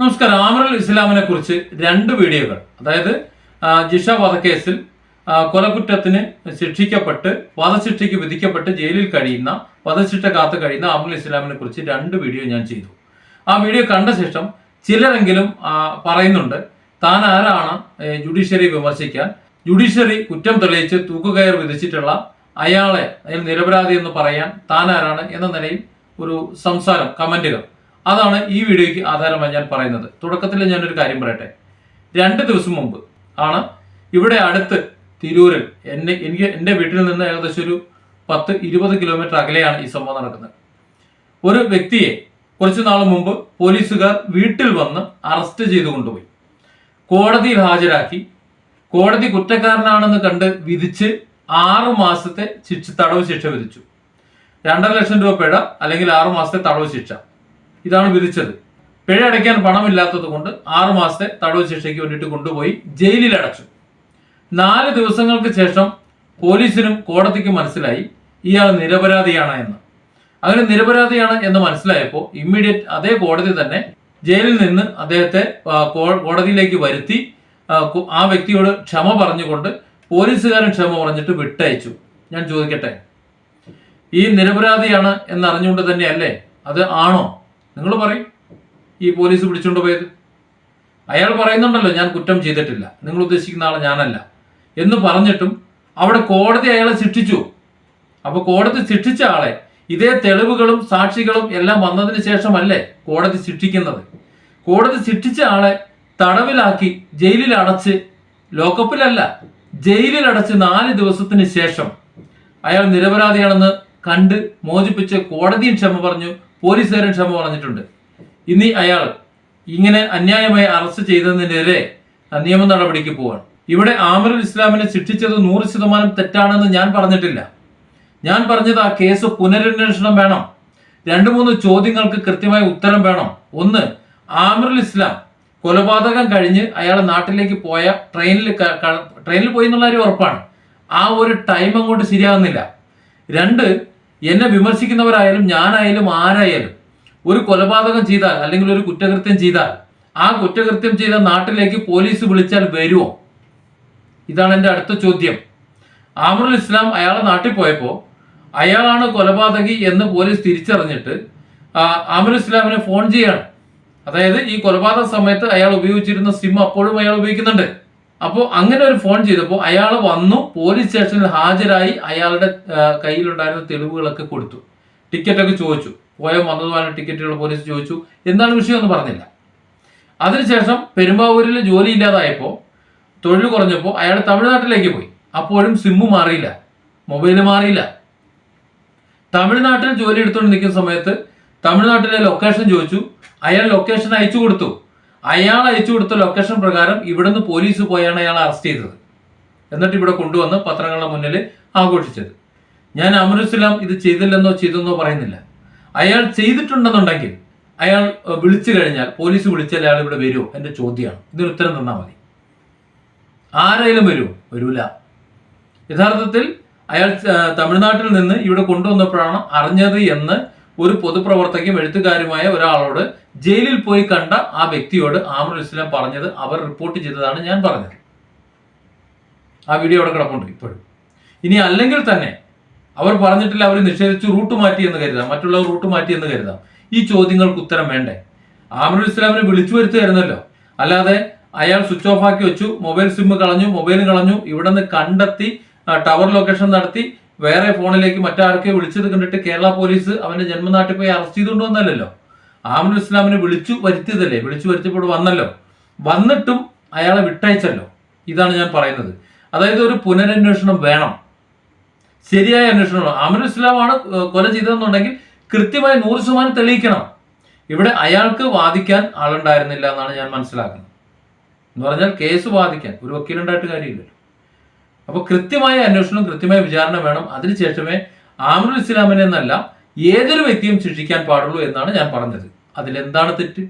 നമസ്കാരം. ആമറുൽ ഇസ്ലാമിനെ കുറിച്ച് രണ്ട് വീഡിയോകൾ. അതായത് ജിഷ വധക്കേസിൽ കൊലകുറ്റത്തിന് ശിക്ഷിക്കപ്പെട്ട് വധശിക്ഷയ്ക്ക് വിധിക്കപ്പെട്ട് ജയിലിൽ കഴിയുന്ന വധശിക്ഷ കാത്തു കഴിയുന്ന ആമറുൽ ഇസ്ലാമിനെ കുറിച്ച് രണ്ട് വീഡിയോ ഞാൻ ചെയ്തു. ആ വീഡിയോ കണ്ട ശേഷം ചിലരെങ്കിലും പറയുന്നുണ്ട് താൻ ആരാണ് ജുഡീഷ്യറി വിമർശിക്കാൻ? ജുഡീഷ്യറി കുറ്റം തെളിയിച്ച് തൂക്കുകയർ വിധിച്ചിട്ടുള്ള അയാളെ അയാൾ നിരപരാധി എന്ന് പറയാൻ താൻ ആരാണ്? എന്ന നിലയിൽ ഒരു സംസാരം കമന്റുകൾ. അതാണ് ഈ വീഡിയോയ്ക്ക് ആധാരമായി ഞാൻ പറയുന്നത്. തുടക്കത്തിൽ ഞാനൊരു കാര്യം പറയട്ടെ. രണ്ട് ദിവസം മുമ്പ് ആണ് ഇവിടെ അടുത്ത് തിരൂരിൽ എന്നെ എനിക്ക് എന്റെ വീട്ടിൽ നിന്ന് ഏകദേശം ഒരു പത്ത് ഇരുപത് കിലോമീറ്റർ അകലെയാണ് ഈ സംഭവം നടക്കുന്നത്. ഒരു വ്യക്തിയെ കുറച്ചു നാൾ മുമ്പ് പോലീസുകാർ വീട്ടിൽ വന്ന് അറസ്റ്റ് ചെയ്തു കൊണ്ടുപോയി. കോടതിയിൽ ഹാജരാക്കി. കോടതി കുറ്റക്കാരനാണെന്ന് കണ്ട് വിധിച്ച് ആറു മാസത്തെ ശിക്ഷ തടവ് ശിക്ഷ വിധിച്ചു. രണ്ടര ലക്ഷം രൂപ പിഴ അല്ലെങ്കിൽ ആറു മാസത്തെ തടവ് ശിക്ഷ. ഇതാണ് വിധിച്ചത്. പിഴ അടയ്ക്കാൻ പണമില്ലാത്തത് കൊണ്ട് ആറു മാസത്തെ തടവ് ശിക്ഷയ്ക്ക് വേണ്ടിയിട്ട് കൊണ്ടുപോയി ജയിലിൽ അടച്ചു നാല് ദിവസങ്ങൾക്ക് ശേഷം പോലീസിനും കോടതിക്കും മനസ്സിലായി ഇയാൾ നിരപരാധിയാണ് എന്ന്. അങ്ങനെ നിരപരാധിയാണ് എന്ന് മനസ്സിലായപ്പോൾ ഇമ്മീഡിയറ്റ് അതേ കോടതി തന്നെ ജയിലിൽ നിന്ന് അദ്ദേഹത്തെ കോടതിയിലേക്ക് വരുത്തി ആ, വ്യക്തിയോട് ക്ഷമ പറഞ്ഞുകൊണ്ട് പോലീസുകാരൻ ക്ഷമ പറഞ്ഞിട്ട് വിട്ടയച്ചു. ഞാൻ ചോദിക്കട്ടെ? ഈ നിരപരാധിയാണ് എന്നറിഞ്ഞുകൊണ്ട് തന്നെയല്ലേ? അത് ആണോ? നിങ്ങൾ പറയും. ഈ പോലീസ് പിടിച്ചുകൊണ്ട് പോയത്. അയാൾ പറയുന്നുണ്ടല്ലോ ഞാൻ കുറ്റം ചെയ്തിട്ടില്ല. നിങ്ങൾ ഉദ്ദേശിക്കുന്ന ആളെ ഞാനല്ല. എന്ന് പറഞ്ഞിട്ടും അവിടെ കോടതി അയാളെ ശിക്ഷിച്ചു. അപ്പൊ കോടതി ശിക്ഷിച്ച ആളെ ഇതേ തെളിവുകളും സാക്ഷികളും എല്ലാം വന്നതിന് ശേഷമല്ലേ കോടതി ശിക്ഷിക്കുന്നത്? കോടതി ശിക്ഷിച്ച ആളെ തടവിലാക്കി ജയിലിൽ അടച്ച് ലോക്കപ്പിലല്ല ജയിലിൽ അടച്ച് നാല് ദിവസത്തിന് ശേഷം അയാൾ നിരപരാധിയാണെന്ന് കണ്ട് മോചിപ്പിച്ച് കോടതിയും ക്ഷമ പറഞ്ഞു. പോലീസുകാരും ക്ഷമ പറഞ്ഞിട്ടുണ്ട്. ഇനി അയാൾ ഇങ്ങനെ അന്യായമായി അറസ്റ്റ് ചെയ്തതിനെതിരെ നിയമ നടപടിക്ക് പോവാണ്. ഇവിടെ ആമിറുൽ ഇസ്ലാമിനെ ശിക്ഷിച്ചത് നൂറ് ശതമാനം തെറ്റാണെന്ന് ഞാൻ പറഞ്ഞിട്ടില്ല. ഞാൻ പറഞ്ഞത് ആ കേസ് പുനരന്വേഷണം വേണം. രണ്ട് മൂന്ന് ചോദ്യങ്ങൾക്ക് കൃത്യമായ ഉത്തരം വേണം. ഒന്ന് ആമിറുൽ ഇസ്ലാം കൊലപാതകം കഴിഞ്ഞ് അയാൾ നാട്ടിലേക്ക് പോയ ട്രെയിനിൽ ട്രെയിനിൽ പോയി എന്നുള്ള കാര്യം ഉറപ്പാണ്. ആ ഒരു ടൈം അങ്ങോട്ട് ശരിയാകുന്നില്ല. രണ്ട് എന്നെ വിമർശിക്കുന്നവരായാലും ഞാനായാലും ആരായാലും ഒരു കൊലപാതകം ചെയ്താൽ അല്ലെങ്കിൽ ഒരു കുറ്റകൃത്യം ചെയ്താൽ ആ കുറ്റകൃത്യം ചെയ്ത നാട്ടിലേക്ക് പോലീസ് വിളിച്ചാൽ വരുമോ ഇതാണ് എന്റെ അടുത്ത ചോദ്യം. ആമറുൽ ഇസ്ലാം അയാളെ നാട്ടിൽ പോയപ്പോൾ അയാളാണ് കൊലപാതകി എന്ന് പോലീസ് തിരിച്ചറിഞ്ഞിട്ട് ആമറുൽ ഇസ്ലാമിനെ ഫോൺ ചെയ്യാണ്. അതായത് ഈ കൊലപാതക സമയത്ത് അയാൾ ഉപയോഗിച്ചിരുന്ന സിം അപ്പോഴും അയാൾ ഉപയോഗിക്കുന്നുണ്ട്. അപ്പോൾ അങ്ങനെ ഒരു ഫോൺ ചെയ്തപ്പോൾ അയാൾ വന്നു പോലീസ് സ്റ്റേഷനിൽ ഹാജരായി അയാളുടെ കയ്യിലുണ്ടായിരുന്ന തെളിവുകളൊക്കെ കൊടുത്തു. ടിക്കറ്റൊക്കെ ചോദിച്ചു. പോയ വന്നതുമായ ടിക്കറ്റുകൾ പോലീസ് ചോദിച്ചു. എന്താണ് വിഷയം എന്ന് പറഞ്ഞില്ല. അതിനുശേഷം പെരുമ്പാവൂരിൽ ജോലി ഇല്ലാതായപ്പോൾ തൊഴിൽ കുറഞ്ഞപ്പോൾ അയാൾ തമിഴ്നാട്ടിലേക്ക് പോയി. അപ്പോഴും സിമ്മ് മാറിയില്ല. മൊബൈൽ മാറിയില്ല. തമിഴ്നാട്ടിൽ ജോലി എടുത്തുകൊണ്ട് നിൽക്കുന്ന സമയത്ത് തമിഴ്നാട്ടിലെ ലൊക്കേഷൻ ചോദിച്ചു. അയാൾ ലൊക്കേഷൻ അയച്ചു കൊടുത്തു. അയാൾ അയച്ചു കൊടുത്ത ലൊക്കേഷൻ പ്രകാരം ഇവിടുന്ന് പോലീസ് പോയാണ് അയാൾ അറസ്റ്റ് ചെയ്തത്. എന്നിട്ട് ഇവിടെ കൊണ്ടുവന്ന് പത്രങ്ങളുടെ മുന്നിൽ ആഘോഷിച്ചത്. ഞാൻ അമരുസ്ലാം ഇത് ചെയ്തില്ലെന്നോ ചെയ്തെന്നോ പറയുന്നില്ല. അയാൾ ചെയ്തിട്ടുണ്ടെന്നുണ്ടെങ്കിൽ അയാൾ വിളിച്ചു കഴിഞ്ഞാൽ പോലീസ് വിളിച്ചാൽ അയാൾ ഇവിടെ വരുമോ എന്റെ ചോദ്യമാണ്. ഇതിന് ഉത്തരം തന്നാൽ മതി. ആരെങ്കിലും വരുമോ വരൂല. യഥാർത്ഥത്തിൽ അയാൾ തമിഴ്നാട്ടിൽ നിന്ന് ഇവിടെ കൊണ്ടുവന്നപ്പോഴാണ് അറിഞ്ഞത് എന്ന് ഒരു പൊതുപ്രവർത്തകയും എഴുത്തുകാരുമായ ഒരാളോട് ജയിലിൽ പോയി കണ്ട ആ വ്യക്തിയോട് ആമറുൽ ഇസ്ലാം പറഞ്ഞത് അവർ റിപ്പോർട്ട് ചെയ്തതാണ് ഞാൻ പറഞ്ഞത്. ആ വീഡിയോ അവിടെ കിടപ്പുണ്ട് ഇപ്പോഴും. ഇനി അല്ലെങ്കിൽ തന്നെ അവർ പറഞ്ഞിട്ടില്ല അവർ നിഷേധിച്ചു റൂട്ട് മാറ്റി എന്ന് കരുതാം. മറ്റുള്ളവർ റൂട്ട് മാറ്റി എന്ന് കരുതാം. ഈ ചോദ്യങ്ങൾക്ക് ഉത്തരം വേണ്ടേ? ആമറുൽ ഇസ്ലാമിനെ വിളിച്ചു വരുത്തുമായിരുന്നല്ലോ അല്ലാതെ അയാൾ സ്വിച്ച് ഓഫ് ആക്കി വെച്ചു മൊബൈൽ സിം കളഞ്ഞു മൊബൈൽ കളഞ്ഞു ഇവിടെ നിന്ന് കണ്ടെത്തി ടവർ ലൊക്കേഷൻ നടത്തി വേറെ ഫോണിലേക്ക് മറ്റാർക്കെ വിളിച്ചത് കണ്ടിട്ട് കേരള പോലീസ് അവന്റെ ജന്മനാട്ടിൽ പോയി അറസ്റ്റ് ചെയ്തുകൊണ്ട് വന്നല്ലോ ആമനുൽ ഇസ്ലാമിനെ വിളിച്ചു വരുത്തിയതല്ലേ? വിളിച്ചു വരുത്തിയപ്പോൾ വന്നല്ലോ. വന്നിട്ടും അയാളെ വിട്ടയച്ചല്ലോ. ഇതാണ് ഞാൻ പറയുന്നത്. അതായത് ഒരു പുനരന്വേഷണം വേണം. ശരിയായ അന്വേഷണം ആമനുൽ ഇസ്ലാമാണ് കൊല ചെയ്തതെന്നുണ്ടെങ്കിൽ കൃത്യമായി നൂറ് ശതമാനം തെളിയിക്കണം. ഇവിടെ അയാൾക്ക് വാദിക്കാൻ ആളുണ്ടായിരുന്നില്ല എന്നാണ് ഞാൻ മനസ്സിലാക്കുന്നത്. എന്ന് പറഞ്ഞാൽ കേസ് വാദിക്കാൻ ഒരു വക്കീലുണ്ടായിട്ട് കാര്യമില്ലല്ലോ. അപ്പൊ കൃത്യമായ അന്വേഷണം കൃത്യമായ വിചാരണ വേണം. അതിനുശേഷമേ ആമറുൽ ഇസ്ലാമിനെ എന്നല്ല ഏതൊരു വ്യക്തിയും ശിക്ഷിക്കാൻ പാടുള്ളൂ എന്നാണ് ഞാൻ പറഞ്ഞത്. അതിലെന്താണ് തെറ്റ്?